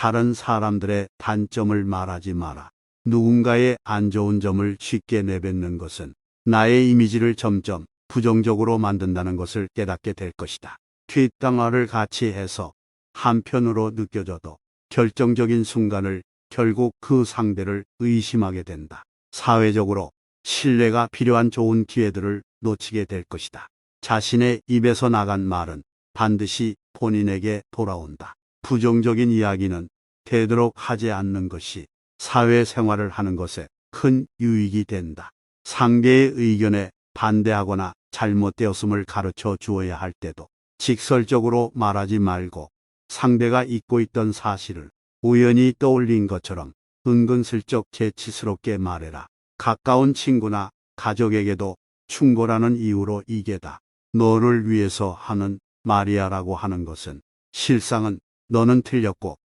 다른 사람들의 단점을 말하지 마라. 누군가의 안 좋은 점을 쉽게 내뱉는 것은 나의 이미지를 점점 부정적으로 만든다는 것을 깨닫게 될 것이다. 뒷담화를 같이 해서 한편으로 느껴져도 결정적인 순간을 결국 그 상대를 의심하게 된다. 사회적으로 신뢰가 필요한 좋은 기회들을 놓치게 될 것이다. 자신의 입에서 나간 말은 반드시 본인에게 돌아온다. 부정적인 이야기는 되도록 하지 않는 것이 사회생활을 하는 것에 큰 유익이 된다. 상대의 의견에 반대하거나 잘못되었음을 가르쳐 주어야 할 때도 직설적으로 말하지 말고 상대가 잊고 있던 사실을 우연히 떠올린 것처럼 은근슬쩍 재치스럽게 말해라. 가까운 친구나 가족에게도 충고라는 이유로 이게다. 너를 위해서 하는 말이야라고 하는 것은 실상은 너는 틀렸고